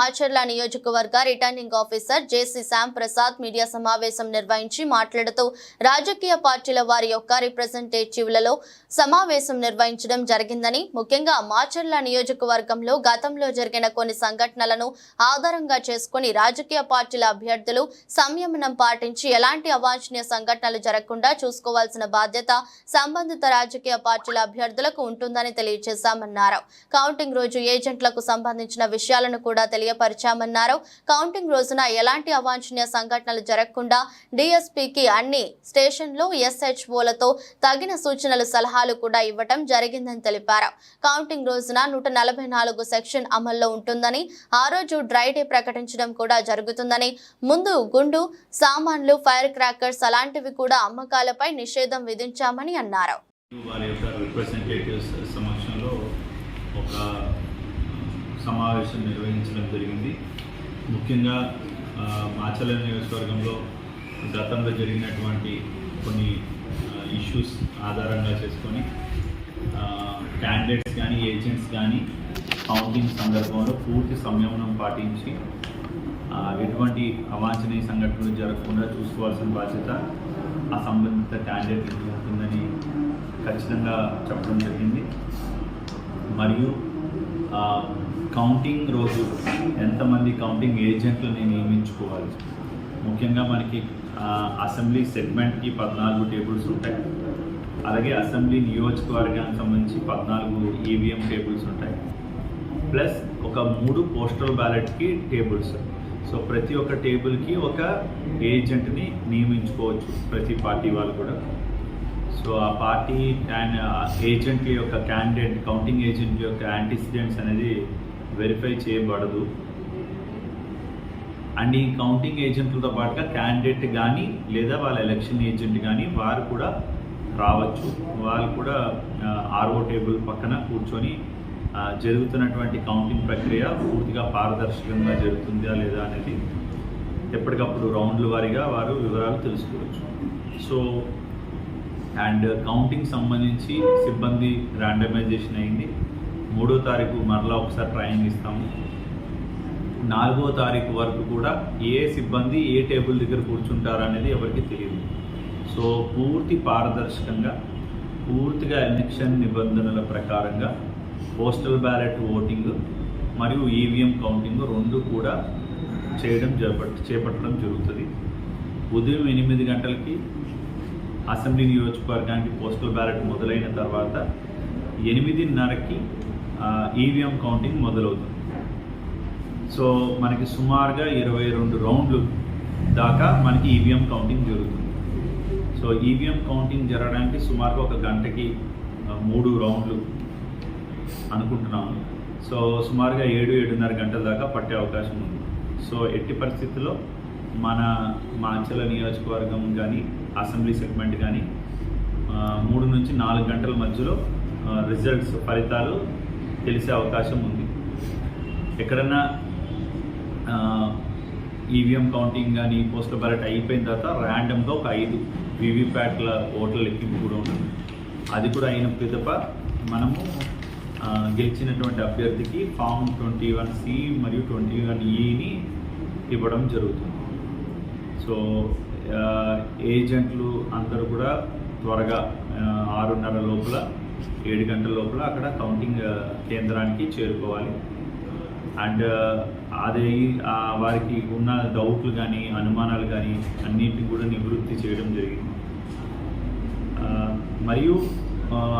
మాచర్ల నియోజకవర్గ returning officer JC Shyam Prasad media సమావేశం నిర్వహించి మాట్లాడుతూ రాజకీయ పార్టీల వారి యొక్క రిప్రజెంటేటివ్లలో సమావేశం నిర్వహించడం జరిగిందని ముఖ్యంగా మాచర్ల నియోజకవర్గంలో గతంలో జరిగిన కొన్ని సంఘటనలను ఆధారంగా చేసుకుని రాజకీయ పార్టీల అభ్యర్థులు సంయమనం పాటించి ఎలాంటి అవాంఛనీయ సంఘటనలు జరగకుండా చూసుకోవాల్సిన బాధ్యత సంబంధిత రాజకీయ పార్టీల అభ్యర్థులకు ఉంటుందని తెలియజేశామన్నారు. కౌంటింగ్ రోజు ఏజెంట్లకు సంబంధించిన విషయాలను కూడా తెలియ తెలియపరిచామన్నారు. కౌంటింగ్ రోజున ఎలాంటి అవాంఛనీయ సంఘటనలు జరగకుండా డిఎస్పీకి అన్ని స్టేషన్లు ఎస్హెచ్ఓలతో తగిన సూచనలు సలహాలు కూడా ఇవ్వటం జరిగిందని తెలిపారు. కౌంటింగ్ రోజున నూట నలభై నాలుగు సెక్షన్ అమల్లో ఉంటుందని ఆ రోజు డ్రై డే ప్రకటించడం కూడా జరుగుతుందని ముందు గుండు సామాన్లు ఫైర్ క్రాకర్స్ అలాంటివి కూడా అమ్మకాలపై నిషేధం విధించామని అన్నారు వారి యొక్క రిప్రజెంటేటివ్స్ సమక్షంలో ఒక సమావేశం నిర్వహించడం జరిగింది. ముఖ్యంగా మాచల నియోజకవర్గంలో గతంలో జరిగినటువంటి కొన్ని ఇష్యూస్ ఆధారంగా చేసుకొని క్యాండిడేట్స్ కానీ ఏజెంట్స్ కానీ కౌంటింగ్ సందర్భంలో పూర్తి సంయమనం పాటించి ఎటువంటి అవాంఛనీయ సంఘటనలు జరగకుండా చూసుకోవాల్సిన బాధ్యత ఆ సంబంధిత క్యాండిడేట్ ఉంటుందని ఖచ్చితంగా చెప్పడం జరిగింది. మరియు కౌంటింగ్ రోజు ఎంతమంది కౌంటింగ్ ఏజెంట్లని నియమించుకోవాలి? ముఖ్యంగా మనకి అసెంబ్లీ సెగ్మెంట్కి పద్నాలుగు టేబుల్స్ ఉంటాయి. అలాగే అసెంబ్లీ నియోజకవర్గానికి సంబంధించి పద్నాలుగు ఈవీఎం టేబుల్స్ ఉంటాయి. ప్లస్ ఒక మూడు పోస్టల్ బ్యాలెట్కి టేబుల్స్ సో ప్రతి ఒక్క టేబుల్కి ఒక ఏజెంట్ని నియమించుకోవచ్చు ప్రతి పార్టీ వాళ్ళు కూడా. సో ఆ పార్టీ అండ్ ఏజెంట్ల యొక్క క్యాండిడేట్ కౌంటింగ్ ఏజెంట్ యొక్క యాంటిసిడెంట్స్ అనేది వెరిఫై చేయబడదు. అండ్ ఈ కౌంటింగ్ ఏజెంట్లతో పాటుగా క్యాండిడేట్ కానీ లేదా వాళ్ళ ఎలక్షన్ ఏజెంట్ కానీ వారు కూడా రావచ్చు. వాళ్ళు కూడా ఆర్ఓ టేబుల్ పక్కన కూర్చొని జరుగుతున్నటువంటి కౌంటింగ్ ప్రక్రియ పూర్తిగా పారదర్శకంగా జరుగుతుందా లేదా అనేది ఎప్పటికప్పుడు రౌండ్ల వారీగా వారు వివరాలు తెలుసుకోవచ్చు. సో అండ్ కౌంటింగ్ సంబంధించి సిబ్బంది ర్యాండమైజేషన్ అయింది. మూడో తారీఖు మరలా ఒకసారి ట్రైనింగ్ ఇస్తాము. నాలుగో తారీఖు వరకు కూడా ఏ సిబ్బంది ఏ టేబుల్ దగ్గర కూర్చుంటారు అనేది ఎవరికి తెలియదు. సో పూర్తి పారదర్శకంగా పూర్తిగా ఎలక్షన్ నిబంధనల ప్రకారంగా పోస్టల్ బ్యాలెట్ ఓటింగ్ మరియు ఈవీఎం కౌంటింగ్ రెండు కూడా చేయడం చేపట్ చేపట్టడం జరుగుతుంది. ఉదయం ఎనిమిది గంటలకి అసెంబ్లీ నియోజకవర్గానికి పోస్టల్ బ్యాలెట్ మొదలైన తర్వాత ఎనిమిదిన్నరకి ఈవీఎం కౌంటింగ్ మొదలవుతుంది. సో మనకి సుమారుగా ఇరవై రెండు రౌండ్లు దాకా మనకి ఈవీఎం కౌంటింగ్ జరుగుతుంది. సో ఈవీఎం కౌంటింగ్ జరగడానికి సుమారుగా ఒక గంటకి మూడు రౌండ్లు అనుకుంటున్నాము సో సుమారుగా ఏడు ఏడున్నర గంటల దాకా పట్టే అవకాశం ఉంది. సో ఎట్టి పరిస్థితుల్లో మన మాంచల నియోజకవర్గం కానీ అసెంబ్లీ సెగ్మెంట్ కానీ మూడు నుంచి నాలుగు గంటల మధ్యలో రిజల్ట్స్ ఫలితాలు తెలిసే అవకాశం ఉంది. ఎక్కడన్నా ఈవీఎం కౌంటింగ్ కానీ పోస్టల్ బ్యాలెట్ అయిపోయిన తర్వాత ర్యాండమ్గా ఒక ఐదు వీవీప్యాట్ల ఓట్ల లెక్కింపు కూడా ఉంటుంది. అది కూడా అయిన పిదప మనము గెలిచినటువంటి అభ్యర్థికి ఫామ్ ట్వంటీ వన్ సి మరియు ట్వంటీ వన్ ఈని ఇవ్వడం జరుగుతుంది. సో ఏజెంట్లు అందరూ కూడా త్వరగా ఆరున్నర లోపల ఏడు గంటల లోపల అక్కడ కౌంటింగ్ కేంద్రానికి చేరుకోవాలి. అండ్ అది వారికి ఉన్న డౌట్లు కానీ అనుమానాలు కానీ అన్నింటిని కూడా నివృత్తి చేయడం జరిగింది. మరియు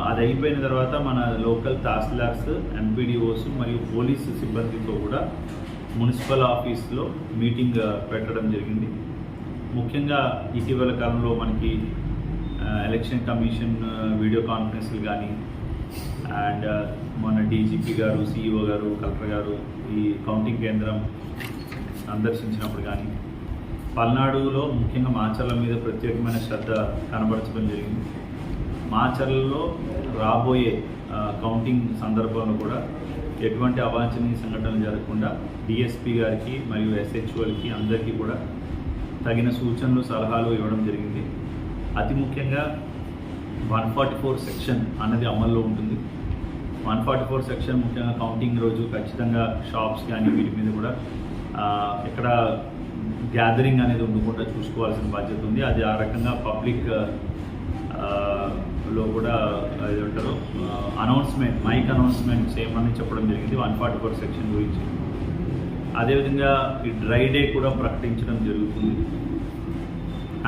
అది అయిపోయిన తర్వాత మన లోకల్ తహసీల్దార్స్ ఎంపీడీఓస్ మరియు పోలీసు సిబ్బందితో కూడా మున్సిపల్ ఆఫీస్లో మీటింగ్ పెట్టడం జరిగింది. ముఖ్యంగా ఇటీవల కాలంలో మనకి ఎలక్షన్ కమిషన్ వీడియో కాన్ఫరెన్స్లు కానీ అండ్ మన డీజీపీ గారు సిఇఓ గారు కలెక్టర్ గారు ఈ కౌంటింగ్ కేంద్రం సందర్శించినప్పుడు కానీ పల్నాడులో ముఖ్యంగా మాచర్ల మీద ప్రత్యేకమైన శ్రద్ధ కనబరచడం జరిగింది. మాచర్లలో రాబోయే కౌంటింగ్ సందర్భంలో కూడా ఎటువంటి అవాంఛనీయ సంఘటనలు జరగకుండా డిఎస్పీ గారికి మరియు ఎస్హెచ్ఓలకి అందరికీ కూడా తగిన సూచనలు సలహాలు ఇవ్వడం జరిగింది. అతి ముఖ్యంగా వన్ ఫార్టీ ఫోర్ సెక్షన్ అన్నది అమల్లో ఉంటుంది. వన్ ఫార్టీ ఫోర్ సెక్షన్ ముఖ్యంగా కౌంటింగ్ రోజు ఖచ్చితంగా షాప్స్ కానీ వీటి మీద కూడా ఇక్కడ ఎక్కడ గ్యాదరింగ్ అనేది ఉండకుండా చూసుకోవాల్సిన బాధ్యత ఉంది. అది ఆ రకంగా పబ్లిక్లో కూడా ఏదంటారు అనౌన్స్మెంట్ మైక్ అనౌన్స్మెంట్ ఏమని చెప్పడం జరిగింది వన్ ఫార్టీ ఫోర్ సెక్షన్ గురించి. అదేవిధంగా ఈ డ్రై డే కూడా ప్రకటించడం జరుగుతుంది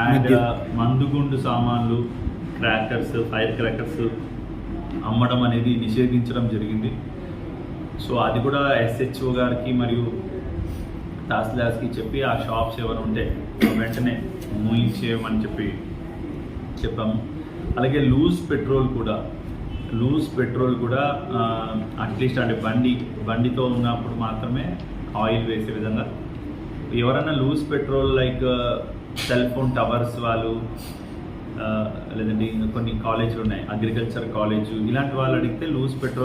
అండ్. మందుగుండు సామాన్లు క్రాకర్స్ ఫైర్ క్రాకర్స్ అమ్మడం అనేది నిషేధించడం జరిగింది సో అది కూడా ఎస్హెచ్ఓ గారికి మరియు తహసీల్దార్స్కి చెప్పి ఆ షాప్స్ ఎవరు ఉంటే వెంటనే మూయించేయమని చెప్పి చెప్పాము అలాగే లూజ్ పెట్రోల్ కూడా లూజ్ పెట్రోల్ కూడా అట్లీస్ట్ అంటే బండి బండితో ఉన్నప్పుడు మాత్రమే ఆయిల్ వేసే విధంగా. ఎవరైనా loose petrol like cell phone towers వాళ్ళు లేదంటే కొన్ని కాలేజీలు ఉన్నాయి అగ్రికల్చర్ కాలేజ్ ఇలాంటి వాళ్ళు అడిగితే లూజ్ పెట్రోల్